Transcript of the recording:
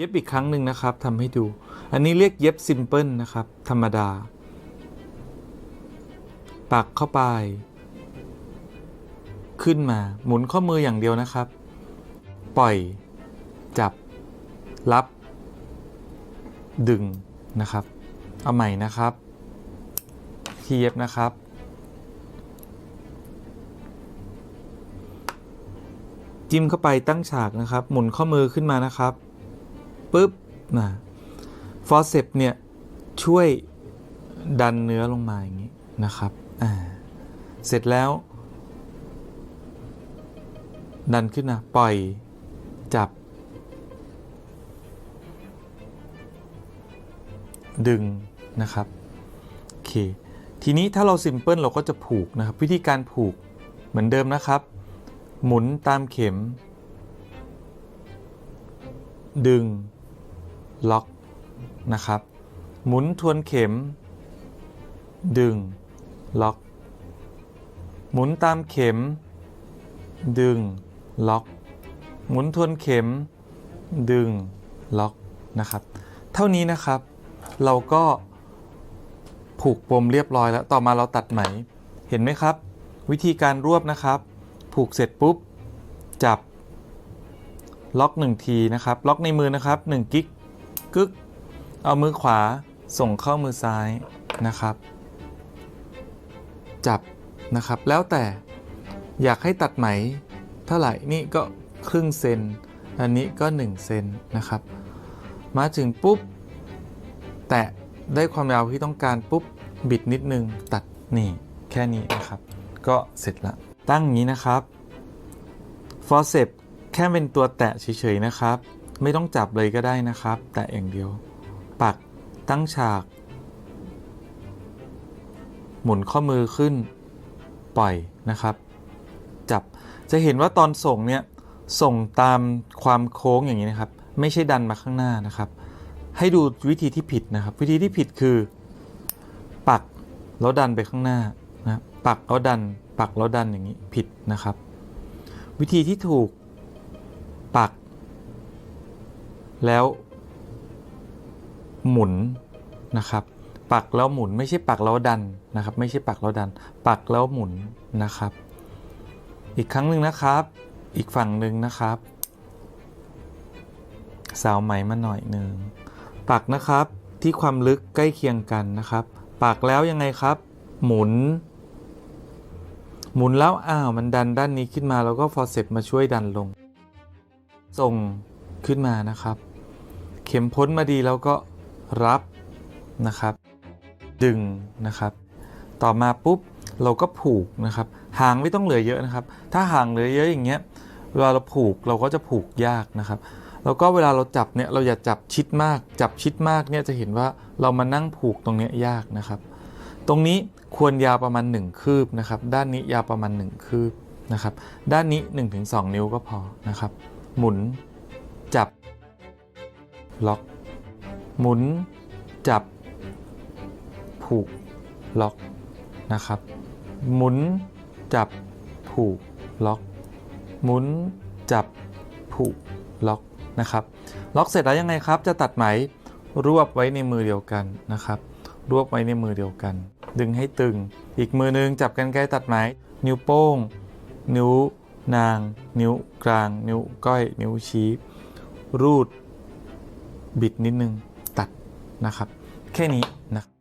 เย็บอีกครั้งหนึ่งนะครับทำให้ดู อันนี้เรียกเย็บซิมเพิลนะครับ ธรรมดา ปักเข้าไป ขึ้นมาหมุนข้อมืออย่างเดียวนะครับ ปล่อย จับ รับ ดึงนะครับ เอาใหม่นะครับ ที่เย็บนะครับจิ้มเข้าไปตั้งฉากนะครับ หมุนข้อมือขึ้นมานะครับ ปุ๊บนะฟอสเซปเนี่ยช่วยดันเนื้อลงมาอย่างนี้นะครับอ่าเสร็จแล้ว ดันขึ้นนะปล่อยจับ ดึงนะครับโอเคทีนี้ถ้าเราซิมเพิลเราก็จะผูกนะครับ วิธีการผูกเหมือนเดิมนะครับ หมุนตามเข็ม ดึง ล็อกนะครับ หมุนทวนเข็ม ดึง ล็อก หมุนตามเข็ม ดึง ล็อก หมุนทวนเข็ม ดึง ล็อกนะครับ เท่านี้นะครับ เราก็ผูกปมเรียบร้อยแล้ว ต่อมาเราตัดไหม เห็นไหมครับ วิธีการรวบนะครับ ผูกเสร็จปุ๊บ จับ ล็อก 1 ทีนะครับ ล็อกในมือนะครับ1กิก กึก เอามือขวาส่งเข้ามือซ้ายนะครับ จับนะครับ แล้วแต่อยากให้ตัดไหมเท่าไหร่นี่ก็ครึ่งเซน อันนี้ก็ 1 เซนนะครับ มาถึงปุ๊บ แตะได้ความยาวที่ต้องการปุ๊บบิดนิดนึงตัดนี่แค่นี้นะครับ ก็เสร็จละ ตั้งงนี้นะครับฟอ c เซปแค่เป็นตัวแตะเฉยๆนะครับ ไม่ต้องจับเลยก็ได้นะครับ แตะอย่างเดียว ปักตั้งฉาก หมุนข้อมือขึ้น ปล่อยนะครับ จับจะเห็นว่าตอนส่งเนี่ยส่งตามความโค้งอย่างนี้นะครับ ไม่ใช่ดันมาข้างหน้านะครับ ให้ดูวิธีที่ผิดนะครับ วิธีที่ผิดคือ ปักแล้วดันไปข้างหน้านะปักแล้วดัน ปักแล้วดันอย่างนี้ผิดนะครับ วิธีที่ถูกปัก แล้วหมุนนะครับ ปักแล้วหมุนไม่ใช่ปักแล้วดันนะครับ ไม่ใช่ปักแล้วดัน ปักแล้วหมุนนะครับ อีกครั้งหนึ่งนะครับ อีกฝั่งหนึ่งนะครับ สาวไหมมาหน่อยหนึ่งปักนะครับที่ความลึกใกล้เคียงกันนะครับ ปักแล้วยังไงครับ หมุน หมุนแล้วอ้าวมันดันด้านนี้ขึ้นมาแล้วก็ฟอร์เซปมาช่วยดันลง ส่งขึ้นมานะครับ เข็มพ้นมาดีแล้วก็รับนะครับ ดึงนะครับ ต่อมาปุ๊บเราก็ผูกนะครับ หางไม่ต้องเหลือเยอะนะครับ ถ้าหางเหลือเยอะอย่างเงี้ยเวลาเราผูกเราก็จะผูกยากนะครับ แล้วก็เวลาเราจับเนี่ยเราอย่าจับชิดมาก จับชิดมากเนี่ยจะเห็นว่าเรามานั่งผูกตรงเนี้ยยากนะครับ ตรงนี้ควรยาวประมาณ 1 คืบนะครับ ด้านนี้ยาวประมาณ 1 คืบนะครับ ด้านนี้ 1-2 นิ้วก็พอนะครับ หมุน ล็อก หมุน จับ ผูก ล็อก นะครับ หมุน จับ ผูก ล็อก หมุน จับ ผูก ล็อก นะครับ ล็อกเสร็จแล้วยังไงครับ จะตัดไหม รวบไว้ในมือเดียวกันนะครับ รวบไว้ในมือเดียวกัน ดึงให้ตึง อีกมือนึงจับกันไกลตัดไหม นิ้วโป้ง นิ้วนาง นิ้วกลาง นิ้วก้อย นิ้วชี้ รูด บิดนิดนึงตัดนะครับ แค่นี้นะครับ